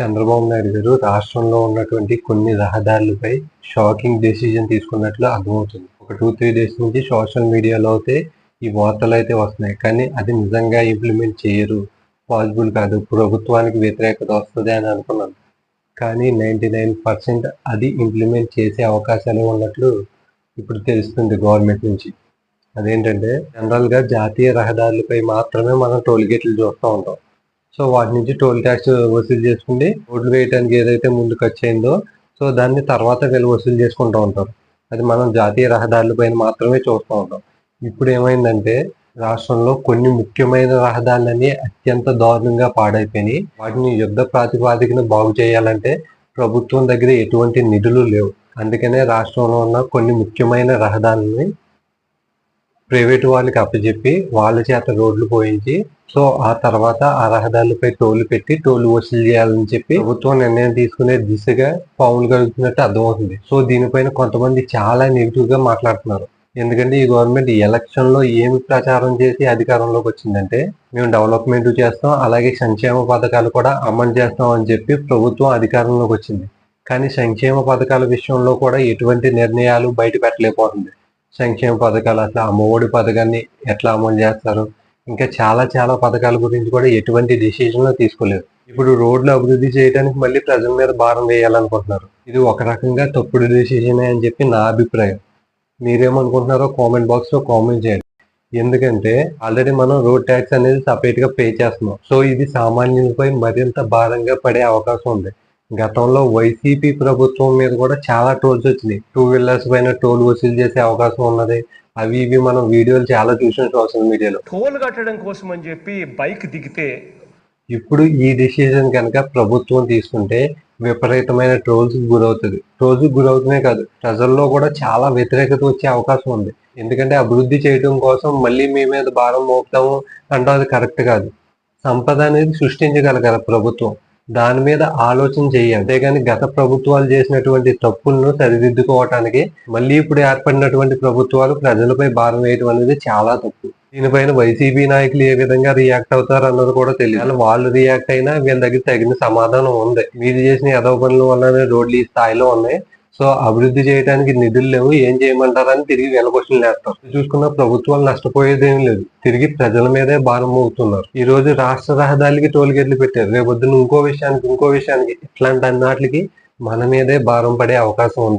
చంద్రబాబు నాయుడు గారు రాష్ట్రంలో ఉన్నటువంటి కొన్ని రహదారులపై షాకింగ్ డెసిజన్ తీసుకున్నట్లు అర్థమవుతుంది. ఒక టూ త్రీ డేస్ నుంచి సోషల్ మీడియాలో అయితే ఈ వార్తలు అయితే వస్తున్నాయి. కానీ అది నిజంగా ఇంప్లిమెంట్ చేయరు. పాసిబుల్ కాదు. ప్రభుత్వానికి వ్యతిరేకత వస్తుంది అని అనుకున్నాను. కానీ నైంటీ నైన్ పర్సెంట్ అది ఇంప్లిమెంట్ చేసే అవకాశాలు ఉన్నట్లు ఇప్పుడు తెలుస్తుంది గవర్నమెంట్ నుంచి. అదేంటంటే జనరల్గా జాతీయ రహదారులపై మాత్రమే మనం టోల్ గేట్లు చూస్తూ ఉంటాం. సో వాటి నుంచి టోల్ ట్యాక్స్ వసూలు చేసుకుని రోడ్లు వేయడానికి ఏదైతే ముందు ఖర్చు అయిందో సో దాన్ని తర్వాత వీళ్ళు వసూలు చేసుకుంటూ ఉంటారు అది మనం జాతీయ రహదారుల పైన మాత్రమే చూస్తూ ఉంటాం. ఇప్పుడు ఏమైందంటే రాష్ట్రంలో కొన్ని ముఖ్యమైన రహదారులన్నీ అత్యంత దారుణంగా పాడైపోయినాయి. వాటిని యుద్ధ ప్రాతిపాదికన బాగు చేయాలంటే ప్రభుత్వం దగ్గర ఎటువంటి నిధులు లేవు. అందుకనే రాష్ట్రంలో ఉన్న కొన్ని ముఖ్యమైన రహదారులని ప్రైవేట్ వాళ్ళకి అప్పచెప్పి వాళ్ళ చేత రోడ్లు పోయించి సో ఆ తర్వాత ఆ రహదారులపై టోలు పెట్టి టోలు వసూలు చేయాలని చెప్పి ప్రభుత్వం నిర్ణయం తీసుకునే దిశగా పావులు కలుగుతున్నట్టు అర్థమవుతుంది. సో దీనిపైన కొంతమంది చాలా నెగిటివ్గా మాట్లాడుతున్నారు. ఎందుకంటే ఈ గవర్నమెంట్ ఎలక్షన్లో ఏమి ప్రచారం చేసి అధికారంలోకి వచ్చిందంటే మేము డెవలప్మెంట్ చేస్తాం అలాగే సంక్షేమ పథకాలు కూడా అమలు చేస్తాం అని చెప్పి ప్రభుత్వం అధికారంలోకి వచ్చింది. కానీ సంక్షేమ పథకాల విషయంలో కూడా ఎటువంటి నిర్ణయాలు బయట పెట్టలేకపోతుంది. సంక్షేమ పథకాలు అట్లా అమ్మఒడి పథకాన్ని ఎట్లా అమలు చేస్తారు? ఇంకా చాలా చాలా పథకాల గురించి కూడా ఎటువంటి డిసిషన్లు తీసుకోలేదు. ఇప్పుడు రోడ్లు అభివృద్ధి చేయడానికి మళ్ళీ ప్రజల మీద భారం వేయాలనుకుంటున్నారు. ఇది ఒక రకంగా తప్పుడు డిసిషనే అని చెప్పి నా అభిప్రాయం. మీరేమనుకుంటున్నారో కామెంట్ బాక్స్లో కామెంట్ చేయండి. ఎందుకంటే ఆల్రెడీ మనం రోడ్ ట్యాక్స్ అనేది సపరేట్గా పే చేస్తున్నాం. సో ఇది సామాన్యులపై మరింత భారంగా పడే అవకాశం ఉంది. గతంలో వైసీపీ ప్రభుత్వం మీద కూడా చాలా టోల్స్ వచ్చినాయి. టూ వీలర్స్ పైన టోల్ వసూలు చేసే అవకాశం ఉన్నది. అవి ఇవి మనం వీడియోలు చాలా చూసాం సోషల్ మీడియాలో. టోల్ కట్టడం కోసం అని చెప్పి బైక్ దిగితే ఇప్పుడు ఈ డిసిజన్ కనుక ప్రభుత్వం తీసుకుంటే విపరీతమైన ట్రోల్స్ గురవుతుంది. ట్రోల్స్ గురవుతూనే కాదు ప్రజల్లో కూడా చాలా వ్యతిరేకత వచ్చే అవకాశం ఉంది. ఎందుకంటే అభివృద్ధి చేయడం కోసం మళ్ళీ మీ మీద భారం మోపుతాము అంటే అది కరెక్ట్ కాదు. సంపద అనేది సృష్టించగలగాలి ప్రభుత్వం. దాని మీద ఆలోచన చేయాలి అంతేగాని గత ప్రభుత్వాలు చేసినటువంటి తప్పులను సరిదిద్దుకోవటానికి మళ్ళీ ఇప్పుడు ఏర్పడినటువంటి ప్రభుత్వాలు ప్రజలపై భారం వేయటం అనేది చాలా తప్పు. దీనిపైన వైసీపీ నాయకులు ఏ విధంగా రియాక్ట్ అవుతారు అన్నది కూడా తెలియాలి వాళ్ళు రియాక్ట్ అయినా వీళ్ళ దగ్గర తగిన సమాధానం ఉంది. మీరు చేసిన ఎదవ పనుల వల్లనే రోడ్లు ఈ స్థాయిలో ఉన్నాయి. సో అభివృద్ధి చేయడానికి నిధులు లేవు ఏం చేయమంటారని తిరిగి వీళ్ళ క్వశ్చన్లు వేస్తారు. చూసుకున్న ప్రభుత్వాలు నష్టపోయేది ఏం లేదు. తిరిగి ప్రజల మీదే భారం మోగుతున్నారు. ఈ రోజు రాష్ట్ర రహదారికి టోల్ గేట్లు పెట్టారు. రేపొద్దున ఇంకో విషయానికి ఇంకో విషయానికి ఇట్లాంటి అన్నిటికి మన మీదే భారం పడే అవకాశం ఉంది.